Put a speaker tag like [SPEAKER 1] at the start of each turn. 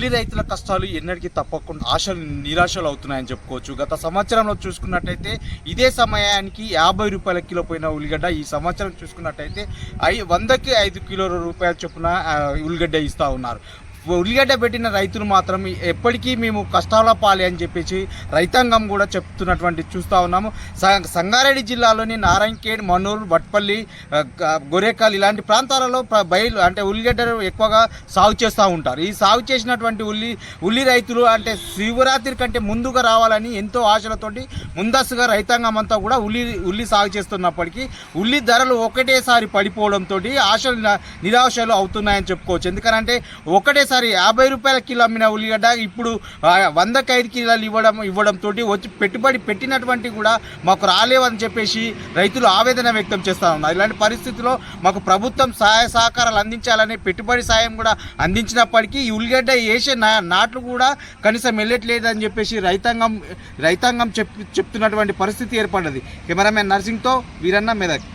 [SPEAKER 1] కూలీ రైతుల కష్టాలు ఎన్నటికీ తప్పకుండా ఆశలు నిరాశలు అవుతున్నాయని చెప్పుకోవచ్చు. గత సంవత్సరంలో చూసుకున్నట్టయితే ఇదే సమయానికి యాభై రూపాయల కిలో పోయిన ఉల్లిగడ్డ ఈ సంవత్సరం చూసుకున్నట్టయితే ఐ వందకి ఐదు కిలో రూపాయల చొప్పున ఉల్లిగడ్డ ఇస్తూ ఉన్నారు. ఉల్లిగడ్డ పెట్టిన రైతులు మాత్రం ఎప్పటికీ మేము కష్టాల పాలి అని చెప్పేసి రైతాంగం కూడా చెప్తున్నటువంటి చూస్తూ ఉన్నాము. సంగారెడ్డి జిల్లాలోని నారాయణఖేడ్ మనూరు వట్పల్లి గొరేకల్ ఇలాంటి ప్రాంతాలలో బయలు అంటే ఉల్లిగడ్డలు ఎక్కువగా సాగు చేస్తూ ఉంటారు. ఈ సాగు చేసినటువంటి ఉల్లి ఉల్లి రైతులు అంటే శివరాత్రి కంటే ముందుగా రావాలని ఎంతో ఆశలతోటి ముందస్తుగా రైతాంగం అంతా కూడా ఉల్లి ఉల్లి సాగు చేస్తున్నప్పటికీ ఉల్లి ధరలు ఒకటేసారి పడిపోవడంతో ఆశలు నిరాశలు అవుతున్నాయని చెప్పుకోవచ్చు. ఎందుకంటే ఒకటే ఒకేసారి యాభై రూపాయల కిలో అమ్మిన ఉల్లిగడ్డ ఇప్పుడు వందకి ఐదు కిలోలు ఇవ్వడం ఇవ్వడంతో వచ్చి పెట్టుబడి పెట్టినటువంటి కూడా మాకు రాలేవని చెప్పేసి రైతులు ఆవేదన వ్యక్తం చేస్తూ ఉన్నారు. ఇలాంటి పరిస్థితుల్లో మాకు ప్రభుత్వం సహాయ సహకారాలు అందించాలని పెట్టుబడి సాయం కూడా అందించినప్పటికీ ఈ ఉల్లిగడ్డ వేసే నా నాట్లు కూడా కనీసం వెళ్ళట్లేదని చెప్పేసి రైతాంగం రైతాంగం చెప్ చెప్తున్నటువంటి పరిస్థితి ఏర్పడ్డది. కెమెరామెన్ నర్సింగ్తో వీరన్న మెదక్.